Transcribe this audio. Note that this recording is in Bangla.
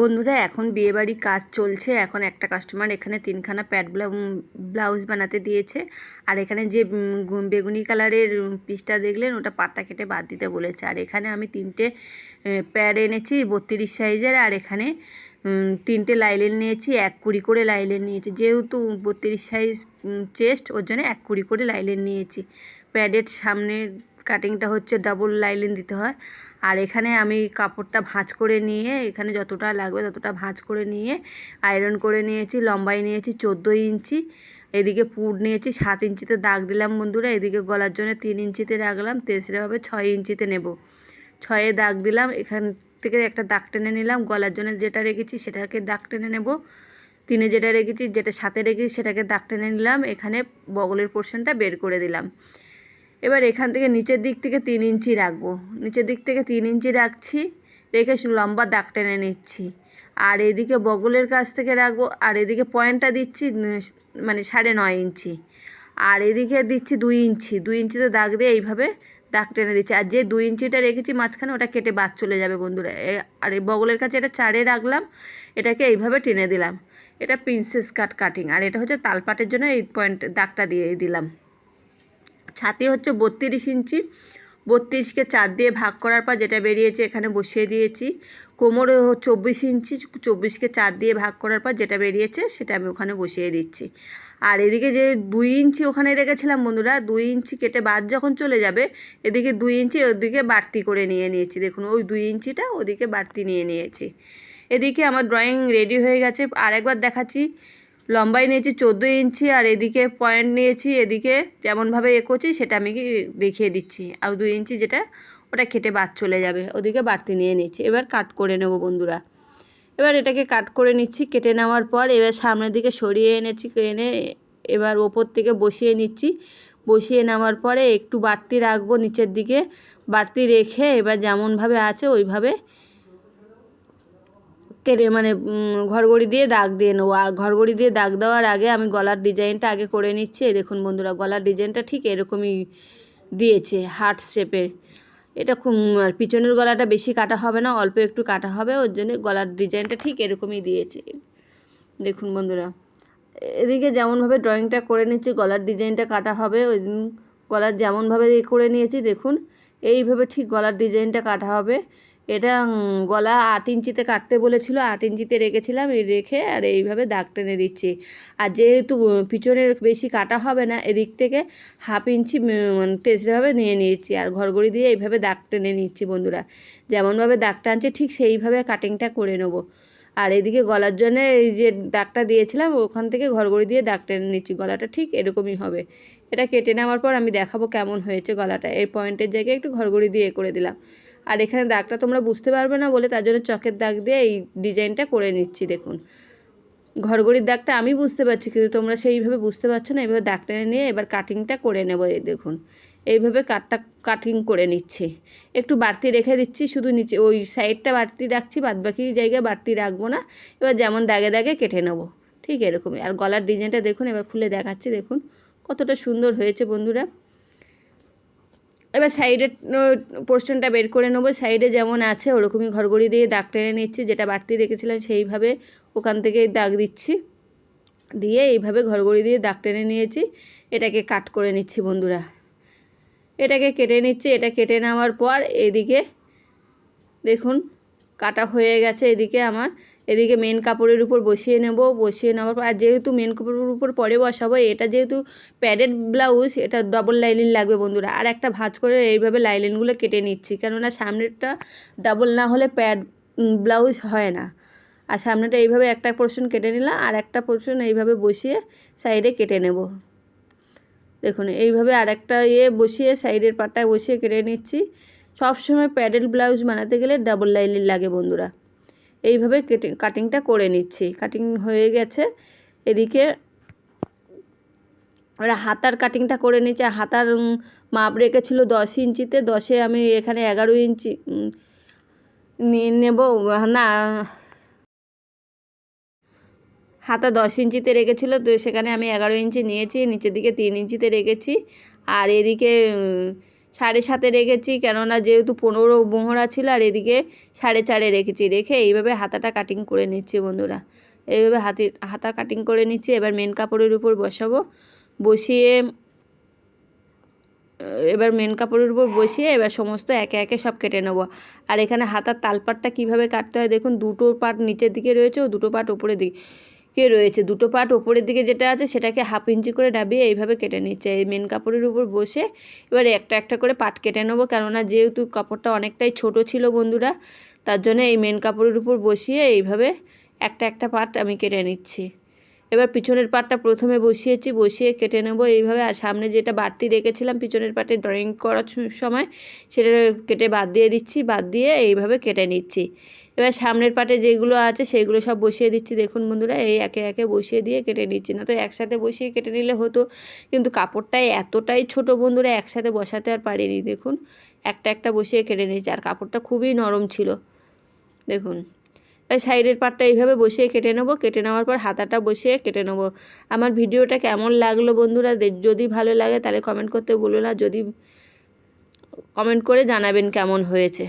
বন্ধুরা, এখন বিয়েবাড়ি কাজ চলছে। এখন একটা কাস্টমার এখানে তিনখানা প্যাড ব্লাউজ বানাতে দিয়েছে। আর এখানে যে বেগুনি কালারের পিসটা দেখলেন, ওটা পাটটা কেটে বাদ দিতে বলেছে। আর এখানে আমি তিনটে প্যাড এনেছি, বত্রিশ সাইজের আর এখানে তিনটে লাইলেন নিয়েছি, এক কুড়ি করে লাইলেন নিয়েছি। যেহেতু বত্রিশ সাইজ চেস্ট ওর জন্য এক কুড়ি করে লাইলেন নিয়েছি। প্যাডের সামনের কাটিংটা হচ্ছে ডাবল লাইলিন দিতে হয়। আর এখানে আমি কাপড়টা ভাঁজ করে নিয়ে, এখানে যতটা লাগবে ততটা ভাঁজ করে নিয়ে আয়রন করে নিয়েছি লম্বাই নিয়েছি চোদ্দ ইঞ্চি। এদিকে পুর নিয়েছি সাত ইঞ্চিতে দাগ দিলাম বন্ধুরা, এদিকে গলার জন্য তিন ইঞ্চিতে রাখলাম, তেসরাভাবে ছয় ইঞ্চিতে নেব। ছয়ে দাগ দিলাম, এখান থেকে একটা দাগ টেনে নিলাম, গলার জন্য যেটা রেখেছি সেটাকে দাগ টেনে নেব। তিনে যেটা রেখেছি, যেটা সাথে রেখেছি সেটাকে দাগ টেনে নিলাম, এখানে বগলের পোর্শনটা বের করে দিলাম। এবার এখান থেকে নিচের দিক থেকে তিন ইঞ্চি রাখব। নিচের দিক থেকে তিন ইঞ্চি রাখছি, রেখে লম্বা দাগ টেনে নিচ্ছি। আর এদিকে বগলের কাছ থেকে রাখব, আর এদিকে পয়েন্টটা দিচ্ছি মানে সাড়ে নয় ইঞ্চি। আর এদিকে দিচ্ছি দুই ইঞ্চি, দুই ইঞ্চিতে দাগ দিয়ে এইভাবে দাগ টেনে দিচ্ছি। আর যে দুই ইঞ্চিটা রেখেছি মাঝখানে ওটা কেটে বাদ চলে যাবে বন্ধুরা। আর এই বগলের কাছে এটা চারে রাখলাম, এটাকে এইভাবে টেনে দিলাম। এটা প্রিন্সেস কাট কাটিং, আর এটা হচ্ছে তালপাটের জন্য এই পয়েন্ট, দাগটা দিয়ে দিলাম। ছাতি হচ্ছে বত্রিশ ইঞ্চি। বত্রিশকে চার দিয়ে ভাগ করার পর যেটা বেরিয়েছে এখানে বসিয়ে দিয়েছি। কোমরে চব্বিশ ইঞ্চি, চব্বিশকে চার দিয়ে ভাগ করার পর যেটা বেরিয়েছে সেটা আমি ওখানে বসিয়ে দিচ্ছি। আর এদিকে যে দুই ইঞ্চি ওখানে রেখেছিলাম বন্ধুরা, দুই ইঞ্চি কেটে বাদ যখন চলে যাবে, এদিকে দুই ইঞ্চি ওদিকে বাড়তি করে নিয়ে নিয়েছি। দেখুন, ওই দুই ইঞ্চিটা ওদিকে বাড়তি নিয়ে নিয়েছি। এদিকে আমার ড্রয়িং রেডি হয়ে গেছে। আর একবার দেখাচ্ছি। লম্বাই নিয়েছি চোদ্দ ইঞ্চি আর এদিকে পয়েন্ট নিয়েছি, এদিকে যেমনভাবে এ করছি সেটা আমি দেখিয়ে দিচ্ছি। আর দুই ইঞ্চি যেটা, ওটা কেটে বাদ চলে যাবে, ওদিকে বাড়তি নিয়ে নিচ্ছি এবার কাট করে নেব বন্ধুরা। এবার এটাকে কাট করে নিচ্ছি, কেটে নেওয়ার পর এবার সামনের দিকে সরিয়ে এনেছি, এনে এবার ওপর থেকে বসিয়ে নিচ্ছি। বসিয়ে নেওয়ার পরে একটু বাড়তি রাখব নিচের দিকে, বাড়তি রেখে এবার যেমনভাবে আছে ওইভাবে কেটে মানে ঘরগড়ি দিয়ে দাগ দিয়ে নেব। আর ঘরগড়ি দিয়ে দাগ দেওয়ার আগে আমি গলার ডিজাইনটা আগে করে নিচ্ছি। দেখুন বন্ধুরা, গলার ডিজাইনটা ঠিক এরকমই দিয়েছে, হার্ট শেপের। এটা খুব আর পিছনের গলাটা বেশি কাটা হবে না, অল্প একটু কাটা হবে, ওর জন্য গলার ডিজাইনটা ঠিক এরকমই দিয়েছে। দেখুন বন্ধুরা, এদিকে যেমনভাবে ড্রয়িংটা করে নিচ্ছি, গলার ডিজাইনটা কাটা হবে, ওই গলার যেমনভাবে করে নিয়েছি, দেখুন, এইভাবে ঠিক গলার ডিজাইনটা কাটা হবে। এটা গলা আট ইঞ্চিতে কাটতে বলেছিল, আট ইঞ্চিতে রেখেছিলাম রেখে আর এইভাবে দাগ টেনে দিচ্ছি। আর যেহেতু পিছনের বেশি কাটা হবে না, এদিক থেকে হাফ ইঞ্চি মানে তেসরাভাবে নিয়ে নিয়েছি। আর ঘরগড়ি দিয়ে এইভাবে দাগ টেনে নিচ্ছি বন্ধুরা। যেমনভাবে দাগ টানছে, ঠিক সেইভাবে কাটিংটা করে নেব। আর এদিকে গলার জন্য এই যে দাগটা দিয়েছিলাম, ওখান থেকে ঘরগড়ি দিয়ে দাগ টেনে নিচ্ছি। গলাটা ঠিক এরকমই হবে। এটা কেটে নেওয়ার পর আমি দেখাবো কেমন হয়েছে গলাটা। এর পয়েন্টের জায়গায় একটু ঘরগড়ি দিয়ে করে দিলাম। আর এখানে দাগটা তোমরা বুঝতে পারবে না বলে তার জন্য চকের দাগ দিয়ে এই ডিজাইনটা করে নিচ্ছি, দেখুন। ঘরগড়ির দাগটা আমি বুঝতে পারছি, কিন্তু তোমরা সেইভাবে বুঝতে পারছ না এইভাবে দাগ টেনে নিয়ে এবার কাটিংটা করে নেব, এই দেখুন। এইভাবে কাটটা কাটিং করে নিচ্ছি। একটু বাড়তি রেখে দিচ্ছি, শুধু নিচে, ওই সাইডটা বাড়তি রাখছি বাদ বাকি জায়গায় বাড়তি রাখব না। এবার যেমন দাগে দাগে কেটে নেব, ঠিক এরকমই। আর গলার ডিজাইনটা দেখুন, এবার খুলে দেখাচ্ছি, দেখুন। কতটা সুন্দর হয়েছে বন্ধুরা। এবার সাইডের পোর্শনটা বের করে নেব। সাইডে যেমন আছে, ওরকমই ঘরগড়ি দিয়ে দাগ টেনে নিচ্ছি, যেটা বাড়তি রেখেছিলাম সেইভাবে ওখান থেকে দাগ দিচ্ছি। দিয়ে এইভাবে ঘরগড়ি দিয়ে দাগ টেনে নিয়েছি। এটাকে কাট করে নিচ্ছি বন্ধুরা। এটাকে কেটে নিচ্ছি, এটা কেটে নেওয়ার পর এদিকে দেখুন কাটা হয়ে গেছে এদিকে আমার। এদিকে মেন কাপড়ের উপর বসিয়ে নেব। বসিয়ে নেওয়ার পর আর যেহেতু মেন কাপড়ের উপর পরে বসাবো, এটা যেহেতু প্যাডেড ব্লাউজ এটা ডবল লাইলিন লাগবে বন্ধুরা। আর একটা ভাঁজ করে এইভাবে লাইলিনগুলো কেটে নিচ্ছি। কেননা সামনেরটা ডাবল না হলে প্যাড ব্লাউজ হয় না। আর সামনেটা এইভাবে একটা পোর্শন কেটে নিলাম, আর একটা পোর্শন এইভাবে বসিয়ে সাইডে কেটে নেব। দেখুন, এইভাবে আর একটা ইয়ে বসিয়ে সাইডের পাটটায় বসিয়ে কেটে নিচ্ছি। সবসময় প্যাডেল ব্লাউজ বানাতে গেলে ডাবল লাইলিন লাগে বন্ধুরা। এইভাবে কেটে কাটিংটা করে নিচ্ছি। কাটিং হয়ে গেছে। এদিকে ওরা হাতার কাটিংটা করে নিচ্ছে। হাতার মাপ রেখেছিল দশ ইঞ্চিতে। দশে আমি এখানে এগারো ইঞ্চি নিয়ে নেব। না, হাতা দশ ইঞ্চিতে রেখেছিল। তো সেখানে আমি এগারো ইঞ্চি নিয়েছি। নিচের দিকে তিন ইঞ্চিতে রেখেছি। আর এদিকে সাড়ে সাতে রেখেছি। কেননা যেহেতু পনেরো মোহরা ছিল আর এদিকে সাড়ে চারে রেখেছি। রেখে এইভাবে হাতাটা কাটিং করে নিচ্ছি বন্ধুরা। এইভাবে হাতি, হাতা কাটিং করে নিচ্ছি। এবার মেন কাপড়ের উপর বসাবো। বসিয়ে, এবার মেন কাপড়ের উপর বসিয়ে এবার সমস্ত একে একে সব কেটে নেব। আর এখানে হাতার তালপাটটা কীভাবে কাটতে হয় দেখুন, দুটো পাট নিচের দিকে রয়েছে ও দুটো পাট ওপরের দিকে। রয়েছে। দুটো পার্ট ওপরের দিকে যেটা আছে সেটাকে হাফ ইঞ্চি করে ডাবিয়ে এইভাবে কেটে নিচ্ছে। এই মেন কাপড়ের উপর বসে এবার একটা একটা করে পার্ট কেটে নেব। কেননা যেহেতু কাপড়টা অনেকটাই ছোট ছিল বন্ধুরা, তার জন্য এই মেন কাপড়ের উপর বসিয়ে এইভাবে একটা একটা পার্ট আমি কেটে নিচ্ছি। এবার পিছনের পাটটা প্রথমে বসিয়েছি, বসিয়ে কেটে নেব। এইভাবে আর সামনে যেটা বাড়তি রেখেছিলাম, পিছনের পাটে ড্রয়িং করার সময় সেটা কেটে বাদ দিয়ে দিচ্ছি, বাদ দিয়ে এইভাবে কেটে নিচ্ছি। এবার সামনের পাটে যেগুলো আছে সেগুলো সব বসিয়ে দিচ্ছি। দেখুন বন্ধুরা, এই একে একে বসিয়ে দিয়ে কেটে নিচ্ছি। না তো একসাথে বসিয়ে কেটে নিলে হতো, কিন্তু কাপড়টাই এতটাই ছোট বন্ধুরা, একসাথে বসাতে আর পারিনি। দেখুন, একটা একটা বসিয়ে কেটে নিচ্ছি আর কাপড়টা খুবই নরম ছিল। দেখুন। এই সাইডের পাটটা এইভাবে বসিয়ে কেটে নেব। কেটে নেওয়ার পর হাতাটা বসিয়ে কেটে নেব। আমার ভিডিওটা কেমন লাগল বন্ধুরা? যদি ভালো লাগে তাহলে কমেন্ট করতে ভুলো না। যদি কমেন্ট করে জানাবেন কেমন হয়েছে।